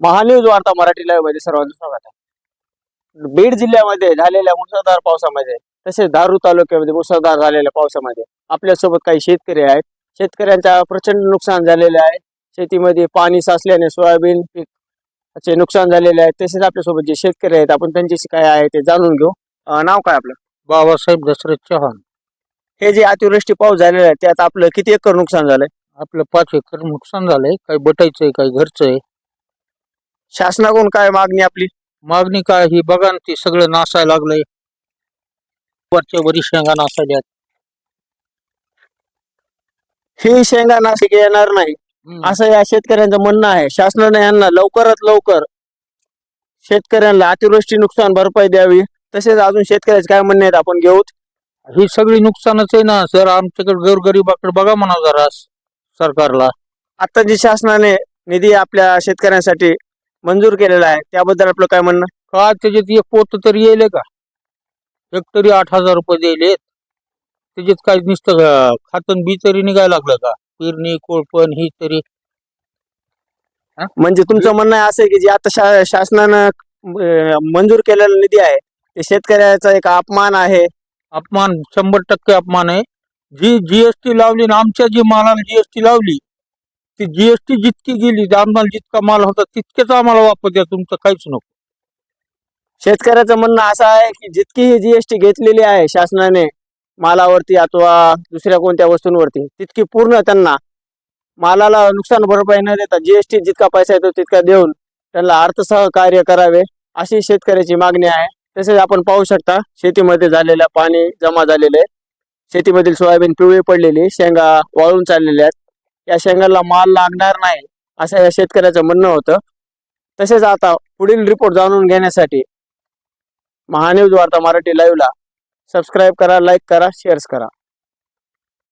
महान्यूज वार्ता मराठी लाईव्हमध्ये सर्वांचं स्वागत आहे. बीड जिल्ह्यामध्ये झालेल्या मुसळधार पावसामध्ये तसेच दारू तालुक्यामध्ये मुसळधार झालेल्या पावसामध्ये आपल्यासोबत काही शेतकरी आहेत. शेतकऱ्यांच्या प्रचंड नुकसान झालेले आहे. शेतीमध्ये पाणी साचल्याने सोयाबीन पीक नुकसान झालेले आहे. तसेच आपल्यासोबत जे शेतकरी आहेत आपण त्यांच्याशी काय आहे ते जाणून घेऊ. नाव काय आपलं? बाबासाहेब दशरथ चव्हाण. हे जे अतिवृष्टी पाऊस झालेला आहे त्यात आपलं किती एकर नुकसान झालंय? आपलं पाच एकर नुकसान झालंय. काही बटायचंय काही घरचंय. शासनाकडून काय मागणी आपली? मागणी काय ही? बघा ना ती सगळं नासायला लागलंय. वरच्या वरी शेंगा नासायल्यात. ही शेंगा नाशिक येणार नाही. असं या शेतकऱ्यांचं म्हणणं आहे. शासनाने यांना लवकरात लवकर शेतकऱ्यांना अतिवृष्टी नुकसान भरपाई द्यावी. तसेच अजून शेतकऱ्याचे काय म्हणणे आहेत आपण घेऊ ही सगळी नुकसानच आहे ना सर. आमच्याकडे गोरगरीबाकडे बघा म्हणा जरा सरकारला. आता जी शासनाने निधी आपल्या शेतकऱ्यांसाठी मंजूर केलेला आहे. त्याबद्दल आपलं काय म्हणणं? का त्याच्यात एक पोत तरी येईल का? एक तरी आठ हजार रुपये द्यायले त्याच्यात काय नुसतं खातन बी तरी निघायला लागलं का? पेरणी कोळपण ही तरी. म्हणजे तुमचं म्हणणं आहे असं आहे की जे आता शा- शासनानं अं, मंजूर केलेला निधी आहे ते शेतकऱ्याचा एक अपमान आहे. अपमान शंभर टक्के अपमान आहे. जी जीएसटी लावली ना आमच्या जी मालाला जीएसटी लावली ती जीएसटी जितकी गेली आम्हाला जितका माल होता तितकेच आम्हाला वापर द्या तुमचं काहीच नको. शेतकऱ्याचं म्हणणं असं आहे की जितकी ही जीएसटी घेतलेली आहे शासनाने मालावरती अथवा दुसऱ्या कोणत्या वस्तूंवरती तितकी पूर्ण त्यांना मालाला नुकसान भरपाई न देता जीएसटी जितका पैसा येतो तितका देऊन त्यांना अर्थसहकार्य करावे अशी शेतकऱ्याची मागणी आहे. तसेच आपण पाहू शकता शेतीमध्ये झालेल्या पाणी जमा झालेले शेतीमधील सोयाबीन पिवळी पडलेली शेंगा वाळून चाललेल्या आहेत. या शेंगाला माल लागणार नाही असं या शेतकऱ्याचं म्हणणं होतं. तसेच आता पुढील रिपोर्ट जाणून घेण्यासाठी महान्यूज वार्ता मराठी लाईव्हला सबस्क्राईब करा लाईक करा शेअर्स करा.